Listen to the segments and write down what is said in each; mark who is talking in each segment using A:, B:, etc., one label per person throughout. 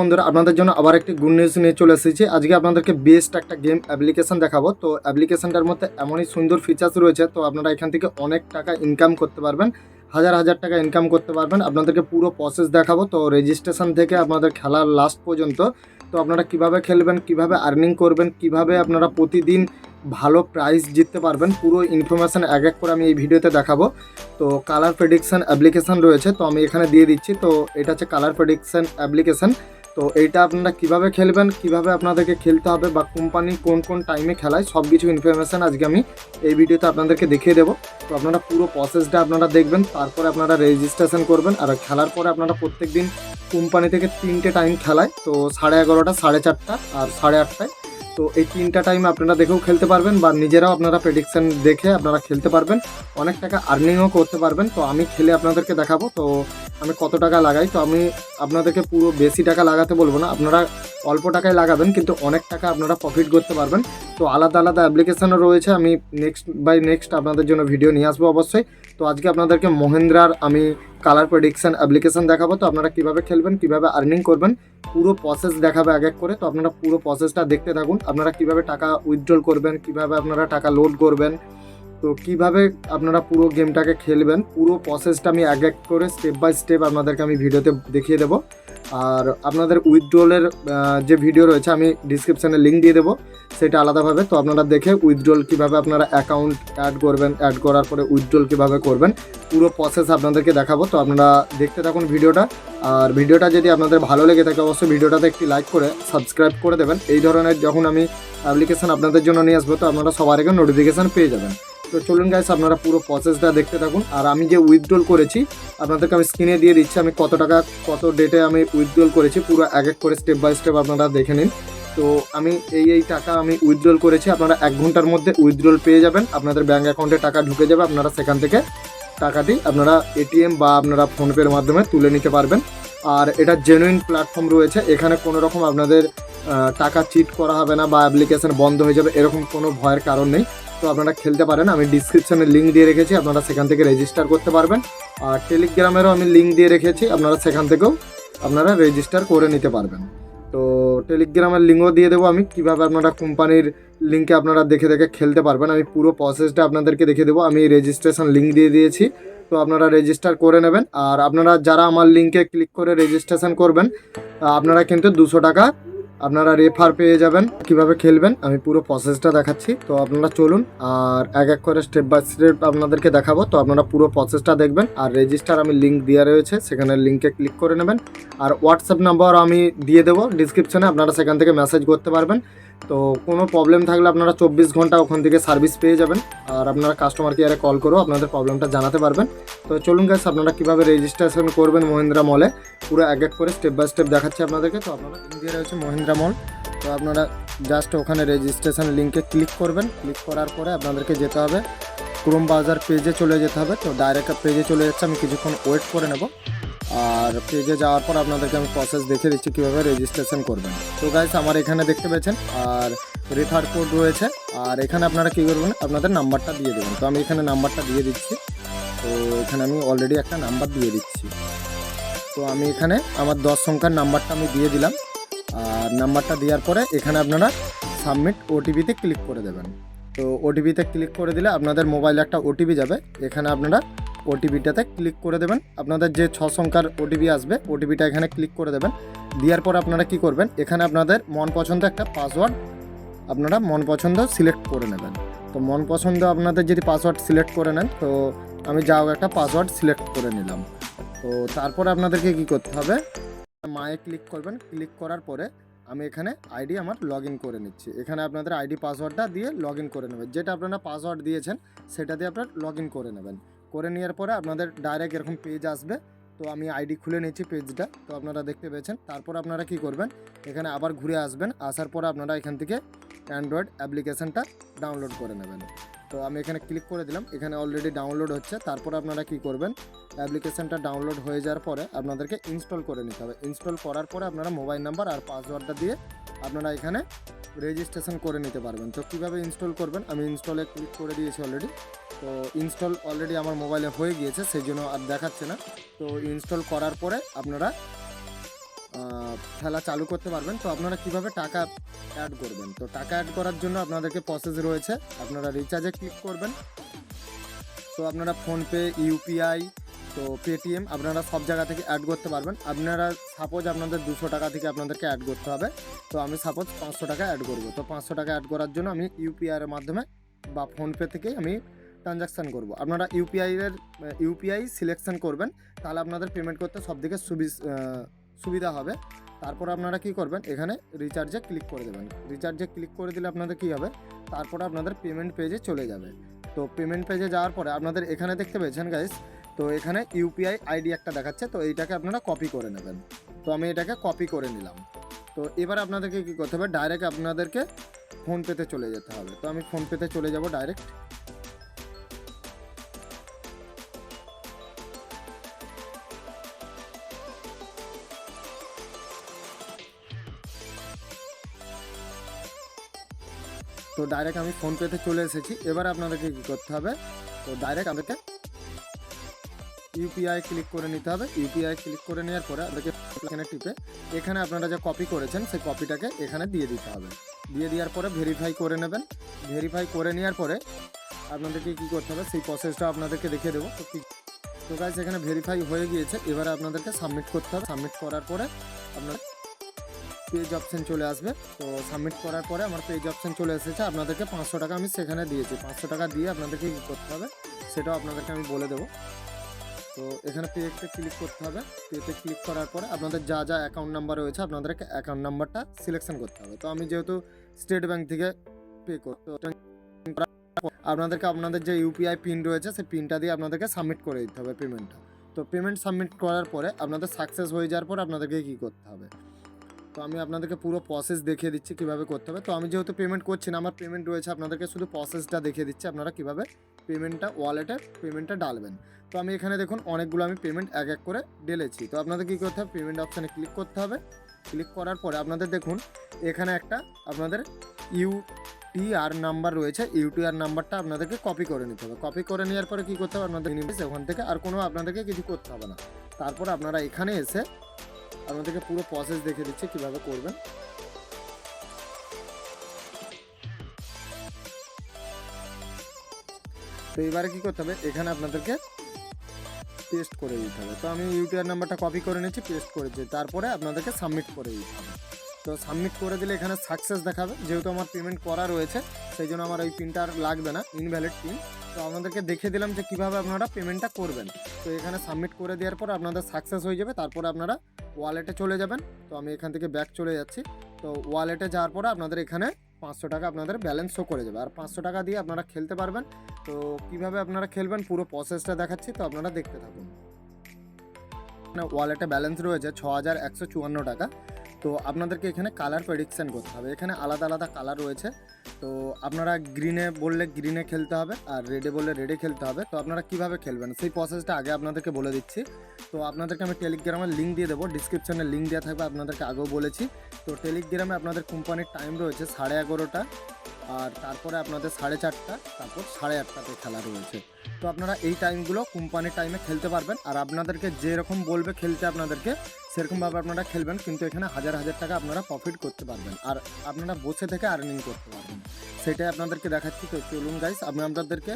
A: বন্ধুরা, আপনাদের জন্য আবার একটি গুড নিউজ নিয়ে চলে এসেছি। আজকে আপনাদেরকে বেস্ট একটা গেম অ্যাপ্লিকেশন দেখাবো। তো অ্যাপ্লিকেশনটার মধ্যে এমনই সুন্দর ফিচার্স রয়েছে, তো আপনারা এখান থেকে অনেক টাকা ইনকাম করতে পারবেন, হাজার হাজার টাকা ইনকাম করতে পারবেন। আপনাদেরকে পুরো প্রসেস দেখাবো। তো রেজিস্ট্রেশন থেকে আপনাদের খেলার লাস্ট পর্যন্ত, তো আপনারা কীভাবে খেলবেন, কীভাবে আর্নিং করবেন, কীভাবে আপনারা প্রতিদিন ভালো প্রাইজ জিততে পারবেন, পুরো ইনফরমেশান এক এক করে আমি এই ভিডিওতে দেখাবো। তো কালার প্রেডিকশান অ্যাপ্লিকেশন রয়েছে, তো আমি এখানে দিয়ে দিচ্ছি। তো এটা হচ্ছে কালার প্রেডিকশান অ্যাপ্লিকেশন তো এইটা আপনারা কীভাবে খেলবেন, কীভাবে আপনাদেরকে খেলতে হবে বা কোম্পানি কোন কোন টাইমে খেলায় সব কিছু ইনফরমেশান আজকে আমি এই ভিডিওতে আপনাদেরকে দেখিয়ে দেবো। তো আপনারা পুরো প্রসেসটা আপনারা দেখবেন, তারপরে আপনারা রেজিস্ট্রেশন করবেন আর খেলার পরে আপনারা প্রত্যেক দিন কোম্পানি থেকে তিনটে টাইম খেলায়। তো সাড়ে এগারোটা, সাড়ে চারটা আর সাড়ে আটটায় তো এই তিনটা টাইম আপনারা দেখেও খেলতে পারবেন বা নিজেরাও আপনারা প্রেডিকশন দেখে আপনারা খেলতে পারবেন। অনেক টাকা আর্নিংও করতে পারবেন। তো আমি খেলে আপনাদেরকে দেখাবো। তো আমি কত টাকা লাগাই? তো আমি আপনাদেরকে পুরো বেশি টাকা লাগাতে বলব না। আপনারা অল্প টাকায় লাগাবেন, কিন্তু অনেক টাকা আপনারা প্রফিট করতে পারবেন। তো আলাদা আলাদা অ্যাপ্লিকেশনও রয়েছে। আমি নেক্সট বাই নেক্সট আপনাদের জন্য ভিডিও নিয়ে আসব অবশ্যই। তো আজকে আপনাদেরকে মহেন্দ্রার আমি কালার প্রেডিকশান অ্যাপ্লিকেশান দেখাবো। তো আপনারা কীভাবে খেলবেন, কীভাবে আর্নিং করবেন, পুরো প্রসেস দেখাবে এক এক করে। তো আপনারা পুরো প্রসেসটা দেখতে থাকুন। আপনারা কীভাবে টাকা উইথড্রল করবেন, কীভাবে আপনারা টাকা লোড করবেন, তো কীভাবে আপনারা পুরো গেমটাকে খেলবেন, পুরো প্রসেসটা আমি এক এক করে স্টেপ বাই স্টেপ আপনাদেরকে আমি ভিডিওতে দেখিয়ে দেবো। আর আপনাদের উইথড্রলের যে ভিডিও রয়েছে, আমি ডিসক্রিপশানে লিঙ্ক দিয়ে দেবো। সেটা আলাদাভাবে। তো আপনারা দেখে উইথড্রল কীভাবে আপনারা অ্যাকাউন্ট অ্যাড করবেন অ্যাড করার পরে উইথড্রল কীভাবে করবেন, পুরো প্রসেস আপনাদেরকে দেখাবো। তো আপনারা দেখতে থাকুন ভিডিওটা। আর ভিডিওটা যদি আপনাদের ভালো লেগে থাকে, অবশ্যই ভিডিওটাতে একটি লাইক করে সাবস্ক্রাইব করে দেবেন। এই ধরনের যখন আমি অ্যাপ্লিকেশান আপনাদের জন্য নিয়ে আসব, তো আপনারা সবার আগে নোটিফিকেশান পেয়ে যাবেন। তো চলুন গাইস আপনারা পুরো প্রসেসটা দেখতে থাকুন। আর আমি যে উইথড্রল করেছি, আপনাদেরকে আমি স্ক্রিনে দিয়ে দিচ্ছি, আমি কত টাকা, কত ডেটে আমি উইথড্রল করেছি, পুরো এক এক করে স্টেপ বাই স্টেপ আপনারা দেখে নিন। তো আমি এই এই টাকা আমি উইথড্রল করেছি, আপনারা এক ঘণ্টার মধ্যে উইথড্রল পেয়ে যাবেন। আপনাদের ব্যাঙ্ক অ্যাকাউন্টে টাকা ঢুকে যাবে, আপনারা সেখান থেকে টাকাটি আপনারা এটিএম বা আপনারা ফোনপের মাধ্যমে তুলে নিতে পারবেন। আর এটা জেনুইন প্ল্যাটফর্ম রয়েছে, এখানে কোনো রকম আপনাদের টাকা চিট করা হবে না বা অ্যাপ্লিকেশন বন্ধ হয়ে যাবে, এরকম কোনো ভয়ের কারণ নেই। তো আপনারা খেলতে পারেন। আমি ডিসক্রিপশনে লিঙ্ক দিয়ে রেখেছি, আপনারা সেখান থেকে রেজিস্টার করতে পারবেন। আর টেলিগ্রামেরও আমি লিঙ্ক দিয়ে রেখেছি, আপনারা সেখান থেকেও আপনারা রেজিস্টার করে নিতে পারবেন। তো টেলিগ্রামের লিঙ্কও দিয়ে দেবো আমি, কীভাবে আপনারা কোম্পানির লিঙ্কে আপনারা দেখে দেখে খেলতে পারবেন। আমি পুরো প্রসেসটা আপনাদেরকে দেখে দেবো, আমি রেজিস্ট্রেশন লিঙ্ক দিয়ে দিয়েছি। তো আপনারা রেজিস্টার করে নেবেন, আর আপনারা যারা আমার লিঙ্কে ক্লিক করে রেজিস্ট্রেশন করবেন আপনারা কিন্তু দুশো টাকা আপনারা রেফার পেয়ে যাবেন, কীভাবে খেলবেন, আমি পুরো প্রসেসটা দেখাচ্ছি। তো আপনারা চলুন, আর এক এক করে স্টেপ বাই স্টেপ আপনাদেরকে দেখাবো। তো আপনারা পুরো প্রসেসটা দেখবেন, আর রেজিস্টার আমি লিঙ্ক দেওয়া রয়েছে, সেখানে লিঙ্কে ক্লিক করে নেবেন। আর হোয়াটসঅ্যাপ নাম্বার আমি দিয়ে দেবো ডিসক্রিপশনে আপনারা সেখান থেকে মেসেজ করতে পারবেন। তো কোনো প্রবলেম থাকলে আপনারা চব্বিশ ঘণ্টা ওখান থেকে সার্ভিস পেয়ে যাবেন। আর আপনারা কাস্টমার কেয়ারে কল করেও আপনাদের প্রবলেমটা জানাতে পারবেন। তো চলুন গাছ আপনারা কীভাবে রেজিস্ট্রেশন করবেন মহিন্দ্রা মলে পুরো এক এক করে স্টেপ বাই স্টেপ দেখাচ্ছি আপনাদেরকে। তো আপনারা ইন্ডিয়া রয়েছে মহিন্দ্রা মল তো আপনারা জাস্ট ওখানে রেজিস্ট্রেশন লিঙ্কে ক্লিক করবেন। ক্লিক করার পরে আপনাদেরকে যেতে হবে। ক্রোম বাজার পেজে চলে যেতে হবে। তো ডাইরেক্ট পেজে চলে যাচ্ছে, আমি কিছুক্ষণ ওয়েট করে নেব। আর পেজে যাওয়ার পর আপনাদেরকে আমি প্রসেস দেখে দিচ্ছি কীভাবে রেজিস্ট্রেশন করবেন। তো গাইস আমার এখানে দেখতে পেয়েছেন, আর রেফার কোড রয়েছে। আর এখানে আপনারা কী করবেন, আপনাদের নাম্বারটা দিয়ে দেবেন। তো আমি এখানে নাম্বারটা দিয়ে দিচ্ছি। তো এখানে আমি অলরেডি একটা নাম্বার দিয়ে দিচ্ছি। তো আমি এখানে আমার দশ সংখ্যার নাম্বারটা আমি দিয়ে দিলাম। আর নাম্বারটা দেওয়ার পরে এখানে আপনারা সাবমিট ওটিপিতে ক্লিক করে দেবেন। তো ওটিপিতে ক্লিক করে দিলে আপনাদের মোবাইলে একটা ওটিপি যাবে। এখানে আপনারা ওটিপিটাতে ক্লিক করে দেবেন। আপনাদের যে ছ সংখ্যার ওটিপি আসবে, ওটিপিটা এখানে ক্লিক করে দেবেন। দেওয়ার পর আপনারা কি করবেন? এখানে আপনাদের মন পছন্দ একটা পাসওয়ার্ড আপনারা মন পছন্দ সিলেক্ট করে নেবেন। তো মন পছন্দ আপনাদের যদি পাসওয়ার্ড সিলেক্ট করে নেন, তো আমি যাও একটা পাসওয়ার্ড সিলেক্ট করে নিলাম। তো তারপরে আপনাদেরকে কি করতে হবে? মায়ে ক্লিক করবেন। ক্লিক করার পরে আমি এখানে আইডি আমার লগ করে নিচ্ছি। এখানে আপনাদের আইডি পাসওয়ার্ডটা দিয়ে লগ করে নেবেন। যেটা আপনারা পাসওয়ার্ড দিয়েছেন, সেটা দিয়ে আপনার লগ করে নেবেন। করে নেওয়ার পরে আপনাদের ডাইরেক্ট এরকম পেজ আসবে। তো আমি আইডি খুলে নিচ্ছি পেজটা তো আপনারা দেখতে পেয়েছেন। তারপর আপনারা কি করবেন? এখানে আবার ঘুরে আসবেন। আসার পরে আপনারা এখান থেকে অ্যান্ড্রয়েড অ্যাপ্লিকেশনটা ডাউনলোড করে নেবেন। তো আমি এখানে ক্লিক করে দিলাম। এখানে অলরেডি ডাউনলোড হচ্ছে। তারপর আপনারা কি করবেন? অ্যাপ্লিকেশনটা ডাউনলোড হয়ে যাওয়ার পরে আপনাদেরকে ইনস্টল করে নিতে হবে। ইনস্টল করার পরে আপনারা মোবাইল নাম্বার আর পাসওয়ার্ডটা দিয়ে আপনারা এখানে রেজিস্ট্রেশন করে নিতে পারবেন। তো কীভাবে ইনস্টল করবেন? আমি ইনস্টলে ক্লিক করে দিয়েছি অলরেডি তো ইনস্টল অলরেডি আমার মোবাইলে হয়ে গিয়েছে, সেই জন্য আর দেখাচ্ছে না। তো ইনস্টল করার পরে আপনারা খেলা চালু করতে পারবেন। তো আপনারা কীভাবে টাকা অ্যাড করবেন? তো টাকা অ্যাড করার জন্য আপনাদেরকে প্রসেস রয়েছে। আপনারা রিচার্জে ক্লিক করবেন। তো আপনারা ফোনপে ইউপিআই তো পেটিএম আপনারা সব জায়গা থেকে অ্যাড করতে পারবেন। আপনারা সাপোজ আপনাদের দুশো টাকা থেকে আপনাদেরকে অ্যাড করতে হবে। তো আমি সাপোজ পাঁচশো টাকা অ্যাড করব। তো পাঁচশো টাকা অ্যাড করার জন্য আমি ইউপিআইয়ের মাধ্যমে বা ফোনপে থেকে আমি ট্রানজাকশান করব। আপনারা ইউপিআইয়ের ইউপিআই সিলেকশন করবেন। তাহলে আপনাদের পেমেন্ট করতে সবথেকে সুবিস আহ, সুবিধা হবে। তারপর আপনারা কি করবেন, এখানে রিচার্জে ক্লিক করে দেবেন। রিচার্জে ক্লিক করে দিলে আপনাদের কি হবে, তারপর আপনাদের পেমেন্ট পেজে চলে যাবে। তো পেমেন্ট পেজে যাওয়ার পরে আপনাদের এখানে দেখতে পেয়েছেন গাইস তো এখানে ইউপিআই আইডি একটা দেখাচ্ছে, তো এইটাকে আপনারা কপি করে নেবেন। তো আমি এটাকে কপি করে নিলাম। তো এবার আপনাদেরকে কী করতে হবে ডাইরেক্ট আপনাদেরকে ফোনপেতে চলে যেতে হবে। তো আমি ফোনপেতে চলে যাব ডাইরেক্ট তো ডাইরেক্ট আমি ফোনপেতে চলে এসেছি। এবার আপনাদেরকে কী করতে হবে? তো ডাইরেক্ট আমাদেরকে ইউপিআই ক্লিক করে নিতে হবে। ইউপিআই ক্লিক করে নেওয়ার পরে আপনাকে এখানে টিপে, এখানে আপনারা যা কপি করেছেন, সেই কপিটাকে এখানে দিয়ে দিতে হবে। দিয়ে দেওয়ার পরে ভেরিফাই করে নেবেন। ভেরিফাই করে নেওয়ার পরে আপনাদেরকে কী করতে হবে? সেই প্রসেসটা আপনাদেরকে দেখিয়ে দেবো। তো তো গাইজ এখানে ভেরিফাই হয়ে গিয়েছে। এবারে আপনাদেরকে সাবমিট করতে হবে। সাবমিট করার পরে আপনার পেজ অপশন চলে আসবে। তো সাবমিট করার পরে আমার পেজ অপশন চলে এসেছে। আপনাদেরকে পাঁচশো টাকা আমি সেখানে দিয়েছি। পাঁচশো টাকা দিয়ে আপনাদেরকে কী করতে হবে? সেটাও আপনাদেরকে আমি বলে দেবো। তো এখানে পেতে ক্লিক করতে হবে। পেতে ক্লিক করার পরে আপনাদের যা যা অ্যাকাউন্ট নাম্বার রয়েছে, আপনাদেরকে অ্যাকাউন্ট নাম্বারটা সিলেকশন করতে হবে। তো আমি যেহেতু স্টেট ব্যাংক থেকে পে করতে আপনাদেরকে আপনাদের যে ইউপিআই পিন রয়েছে, সেই পিনটা দিয়ে আপনাদেরকে সাবমিট করে দিতে হবে পেমেন্টটা তো পেমেন্ট সাবমিট করার পরে আপনাদের সাকসেস হয়ে যাওয়ার পর আপনাদেরকে কী করতে হবে? তো আমি আপনাদেরকে পুরো প্রসেস দেখিয়ে দিচ্ছি কীভাবে করতে হবে। তো আমি যেহেতু পেমেন্ট করছি না, আমার পেমেন্ট রয়েছে, আপনাদেরকে শুধু প্রসেসটা দেখিয়ে দিচ্ছি আপনারা কীভাবে পেমেন্টটা ওয়ালেটে পেমেন্টটা ডালবেন। তো আমি এখানে দেখুন, অনেকগুলো আমি পেমেন্ট এক এক করে ডেলেছি তো আপনাদের কী করতে হবে? পেমেন্ট অপশানে ক্লিক করতে হবে। ক্লিক করার পরে আপনাদের দেখুন, এখানে একটা আপনাদের ইউটিআর নাম্বার রয়েছে। ইউটিআর নাম্বারটা আপনাদেরকে কপি করে নিতে হবে। কপি করে নেওয়ার পরে কী করতে হবে? আপনাদের ওখান থেকে আর কোনো আপনাদেরকে কিছু করতে হবে না। তারপর আপনারা এখানে এসে আপনাদেরকে পুরো প্রসেস দেখে দিচ্ছি কীভাবে করবেন। তো এবারে কী করতে হবে? এখানে আপনাদেরকে পেস্ট করে দিতে হবে। তো আমি ইউটিআর নাম্বারটা কপি করে নিচ্ছি পেস্ট করে করেছি তারপরে আপনাদেরকে সাবমিট করে দিতে হবে। তো সাবমিট করে দিলে এখানে সাকসেস দেখাবে। যেহেতু আমার পেমেন্ট করা রয়েছে, সেই জন্য আমার ওই পিনটা আর লাগবে না ইনভ্যালিড পিন তো আপনাদেরকে দেখে দিলাম যে কীভাবে আপনারা পেমেন্টটা করবেন। তো এখানে সাবমিট করে দেওয়ার পর আপনাদের সাকসেস হয়ে যাবে, তারপরে আপনারা ওয়ালেটে চলে যাবেন। তো আমি এখান থেকে ব্যাক চলে যাচ্ছি। তো ওয়ালেটে যাওয়ার পরে আপনাদের এখানে পাঁচশো টাকা আপনাদের ব্যালেন্স শো করে যাবে। আর পাঁচশো টাকা দিয়ে আপনারা খেলতে পারবেন। তো কীভাবে আপনারা খেলবেন, পুরো প্রসেসটা দেখাচ্ছি, তো আপনারা দেখতে থাকুন। ওয়ালেটে ব্যালেন্স রয়েছে ছ হাজার একশো চুয়ান্ন টাকা। তো আপনাদেরকে এখানে কালার প্রেডিকশান করতে হবে। এখানে আলাদা আলাদা কালার রয়েছে। তো আপনারা গ্রিনে বললে গ্রিনে খেলতে হবে, আর রেডে বললে রেডে খেলতে হবে। তো আপনারা কীভাবে খেলবেন? সেই প্রসেসটা আগে আপনাদেরকে বলে দিচ্ছি। তো আপনাদেরকে আমি টেলিগ্রামের লিঙ্ক দিয়ে দেবো। ডিসক্রিপশানে লিঙ্ক দেওয়া থাকবে, আপনাদেরকে আগেও বলেছি। তো টেলিগ্রামে আপনাদের কোম্পানির টাইম রয়েছে সাড়ে এগারোটা। আর তারপরে আপনাদের সাড়ে চারটা, তারপর সাড়ে আটটাতে খেলা রয়েছে। তো আপনারা এই টাইমগুলো কোম্পানির টাইমে খেলতে পারবেন। আর আপনাদেরকে যেরকম বলবে খেলতে আপনাদেরকে, সেরকমভাবে আপনারা খেলবেন, কিন্তু এখানে হাজার হাজার টাকা আপনারা প্রফিট করতে পারবেন। আর আপনারা বসে থেকে আর্নিং করতে পারবেন। সেটাই আপনাদেরকে দেখাচ্ছি। তো চলুন গাইস আমি আপনাদেরকে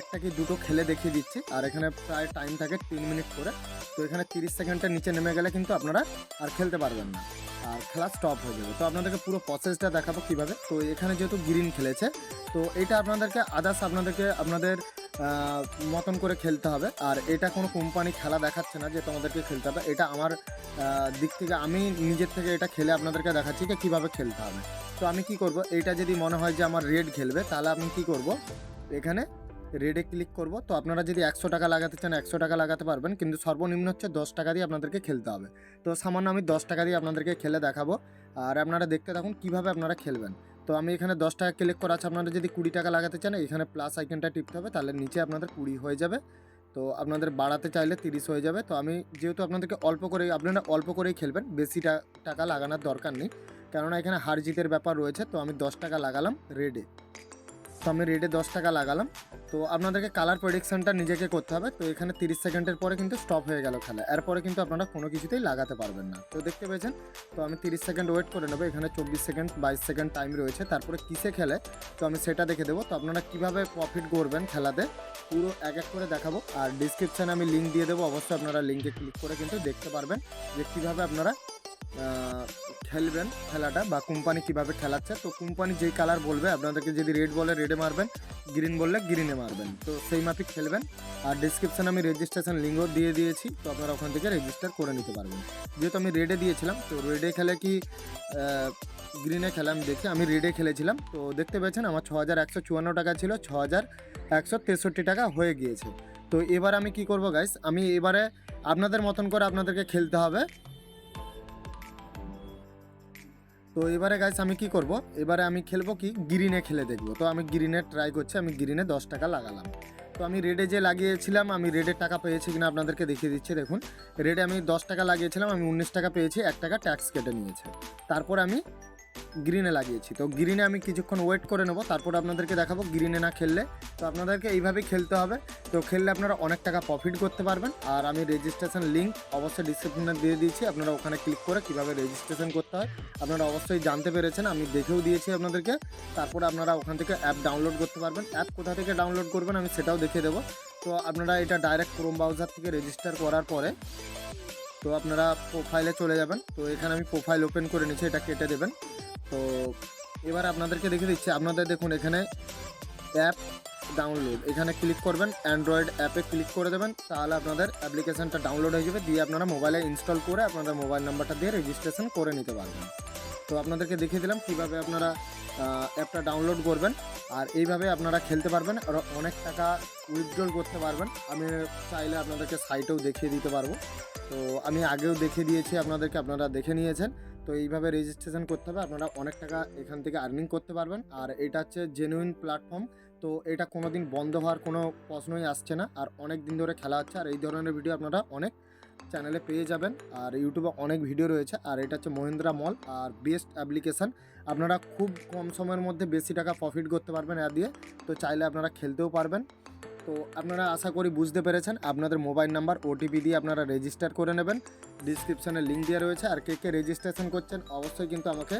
A: একটা কি দুটো খেলে দেখিয়ে দিচ্ছি। আর এখানে প্রায় টাইম থাকে তিন মিনিট করে। তো এখানে তিরিশ সেকেন্ডের নিচে নেমে গেলে কিন্তু আপনারা আর খেলতে পারবেন না। আর খেলা স্টপ হয়ে যাবে। তো আপনাদেরকে পুরো প্রসেসটা দেখাবো কীভাবে। তো এখানে যেহেতু গ্রিন খেলেছে, তো এটা আপনাদেরকে আদার্স আপনাদেরকে আপনাদের মতন করে খেলতে হবে। আর এটা কোনো কোম্পানি খেলা দেখাচ্ছে না যে তোমাদেরকে খেলতে হবে। এটা আমার দিক থেকে আমি নিজের থেকে এটা খেলে আপনাদেরকে দেখাচ্ছি যে কীভাবে খেলতে হবে। তো আমি কি করব? এটা যদি মনে হয় যে আমার রেড খেলবে, তাহলে আমি কি করব? এখানে রেডে ক্লিক করব। তো আপনারা যদি একশো টাকা লাগাতে চান, একশো টাকা লাগাতে পারবেন। কিন্তু সর্বনিম্ন হচ্ছে দশ টাকা দিয়ে আপনাদেরকে খেলতে হবে। তো সামান্য আমি দশ টাকা দিয়ে আপনাদেরকে খেলে দেখাবো। আর আপনারা দেখতে থাকুন কীভাবে আপনারা খেলবেন। তো আমি এখানে দশ টাকা ক্লিক করা আছে। আপনারা যদি কুড়ি টাকা লাগাতে চান, এখানে প্লাস আইকনটা টিপতে হবে। তাহলে নিচে আপনাদের কুড়ি হয়ে যাবে। তো আপনাদের বাড়াতে চাইলে তিরিশ হয়ে যাবে। তো আমি যেহেতু আপনাদেরকে অল্প করে আপনারা অল্প করেই খেলবেন বেশিটা টাকা লাগানোর দরকার নেই। কেননা এখানে হার জিতের ব্যাপার রয়েছে। তো আমি দশ টাকা লাগালাম রেডে তো আমি রেডে দশ টাকা লাগালাম। তো আপনাদেরকে কালার প্রোডিকশনটা নিজেকে করতে হবে। তো এখানে তিরিশ সেকেন্ডের পরে কিন্তু স্টপ হয়ে গেল খেলা। এরপরে কিন্তু আপনারা কোনো কিছুতেই লাগাতে পারবেন না। তো দেখতে পেয়েছেন? তো আমি তিরিশ সেকেন্ড ওয়েট করে নেব। এখানে চব্বিশ সেকেন্ড, বাইশ সেকেন্ড টাইম রয়েছে। তারপরে কিসে খেলে? তো আমি সেটা দেখে দেবো। তো আপনারা কীভাবে প্রফিট করবেন খেলাতে? পুরো এক এক করে দেখাবো। আর ডিসক্রিপশানে আমি লিঙ্ক দিয়ে দেবো। অবশ্যই আপনারা লিঙ্কে ক্লিক করে কিন্তু দেখতে পারবেন যে কীভাবে আপনারা খেলবেন খেলাটা বা কোম্পানি কীভাবে খেলাচ্ছে, তো কোম্পানি যেই কালার বলবে, আপনাদেরকে যদি রেড বলে রেডে মারবেন গ্রিন বললে গ্রিনে মারবেন। তো সেই মাফিক খেলবেন। আর ডিসক্রিপশানে আমি রেজিস্ট্রেশন লিঙ্কও দিয়ে দিয়েছি, তো আপনারা ওখান থেকে রেজিস্টার করে নিতে পারবেন। যেহেতু আমি রেডে দিয়েছিলাম, তো রেডে খেলে কি গ্রিনে খেলে আমি দেখি আমি রেডে খেলেছিলাম। তো দেখতে পেয়েছেন আমার ছ হাজার একশো চুয়ান্ন টাকা ছিল ছ হাজার একশো তেষট্টি টাকা হয়ে গিয়েছে। তো এবার আমি কি করব গাইস আমি এবারে আপনাদের মতন করে আপনাদেরকে খেলতে হবে। তো এবারে গাইস আমি কি করব? এবারে আমি খেলব কি? গ্রিনে খেলে দেখব। তো আমি গ্রিনে ট্রাই করছি, আমি গ্রিনে দশ টাকা লাগালাম। তো আমি রেডে যে লাগিয়েছিলাম, আমি রেডের টাকা পেয়েছি কিনা আপনাদেরকে দেখিয়ে দিচ্ছি, দেখুন। রেডে আমি দশ টাকা লাগিয়েছিলাম, আমি উনিশ টাকা পেয়েছি, এক টাকা ট্যাক্স কেটে নিয়েছে। তারপর আমি গ্রিনে লাগিয়েছি। তো গ্রিনে আমি কিছুক্ষণ ওয়েট করে নেব, তারপর আপনাদেরকে দেখাবো গ্রিনে না খেললে। তো আপনাদেরকে এইভাবেই খেলতে হবে। তো খেললে আপনারা অনেক টাকা প্রফিট করতে পারবেন। আর আমি রেজিস্ট্রেশন লিঙ্ক অবশ্যই ডিসক্রিপশনে দিয়ে দিয়েছি। আপনারা ওখানে ক্লিক করে কীভাবে রেজিস্ট্রেশন করতে হয়, আপনারা অবশ্যই জানতে পেরেছেন। আমি দেখেও দিয়েছি আপনাদেরকে। তারপরে আপনারা ওখান থেকে অ্যাপ ডাউনলোড করতে পারবেন। অ্যাপ কোথা থেকে ডাউনলোড করবেন আমি সেটাও দেখিয়ে দেবো। তো আপনারা এটা ডাইরেক্ট ক্রোম ব্রাউজার থেকে রেজিস্টার করার পরে, তো আপনারা প্রোফাইলে চলে যাবেন। তো এখানে আমি প্রোফাইল ওপেন করে নিচ্ছি, এটা কেটে দেবেন। তো এবার আপনাদেরকে দেখে দিচ্ছি। আপনাদের দেখুন এখানে অ্যাপ ডাউনলোড এখানে ক্লিক করবেন অ্যান্ড্রয়েড অ্যাপে ক্লিক করে দেবেন, তাহলে আপনাদের অ্যাপ্লিকেশানটা ডাউনলোড হয়ে যাবে। দিয়ে আপনারা মোবাইলে ইনস্টল করে আপনাদের মোবাইল নাম্বারটা দিয়ে রেজিস্ট্রেশন করে নিতে পারবেন। তো আপনাদেরকে দেখিয়ে দিলাম কীভাবে আপনারা অ্যাপটা ডাউনলোড করবেন। আর এইভাবে আপনারা খেলতে পারবেন আর অনেক টাকা উইথড্রল করতে পারবেন। আমি চাইলে আপনাদেরকে সাইটেও দেখিয়ে দিতে পারব। তো আমি আগেও দেখিয়ে দিয়েছি, আপনাদেরকে আপনারা দেখে নিয়েছেন। তো এইভাবে রেজিস্ট্রেশন করতে হবে। আপনারা অনেক টাকা এখান থেকে আর্নিং করতে পারবেন। আর এটা হচ্ছে জেনুইন প্ল্যাটফর্ম তো এটা কোনো দিন বন্ধ হওয়ার কোনো প্রশ্নই আসছে না। আর অনেক দিন ধরে খেলা হচ্ছে। আর এই ধরনের ভিডিও আপনারা অনেক চ্যানেলে পেয়ে যাবেন। আর ইউটিউবে অনেক ভিডিও রয়েছে। আর এটা হচ্ছে মহিন্দ্রা মল আর বেস্ট অ্যাপ্লিকেশান আপনারা খুব কম সময়ের মধ্যে বেশি টাকা প্রফিট করতে পারবেন এর দিয়ে। তো চাইলে আপনারা খেলতেও পারবেন। তো আপনারা আশা করি বুঝতে পেরেছেন। আপনাদের মোবাইল নাম্বার ওটিপি দিয়ে আপনারা রেজিস্টার করে নেবেন। ডিসক্রিপশানে লিঙ্ক দেওয়া রয়েছে। আর কে কে রেজিস্ট্রেশন করছেন, অবশ্যই কিন্তু আমাকে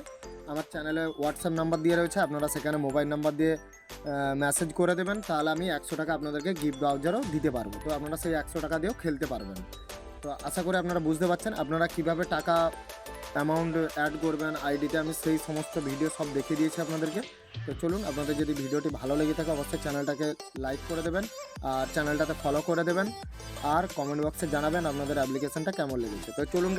A: আমার চ্যানেলে হোয়াটসঅ্যাপ নাম্বার দিয়ে রয়েছে। আপনারা সেখানে মোবাইল নাম্বার দিয়ে মেসেজ করে দেবেন। তাহলে আমি একশো টাকা আপনাদেরকে গিফট ব্রাউজারও দিতে পারব। তো আপনারা সেই একশো টাকা দিয়েও খেলতে পারবেন। তো আশা করি আপনারা বুঝতে পারছেন। আপনারা কীভাবে টাকা অ্যামাউন্ট অ্যাড করবেন আইডিতে আমি সেই সমস্ত ভিডিও সব দেখিয়ে দিয়েছি আপনাদেরকে। তো চলুন, আপনাদের যদি ভিডিওটি ভালো লেগে থাকে, অবশ্যই চ্যানেলটাকে লাইক করে দেবেন আর চ্যানেলটাতে ফলো করে দেবেন। আর কমেন্ট বক্সে জানাবেন আপনাদের অ্যাপ্লিকেশনটা কেমন লেগেছে। তো চলুন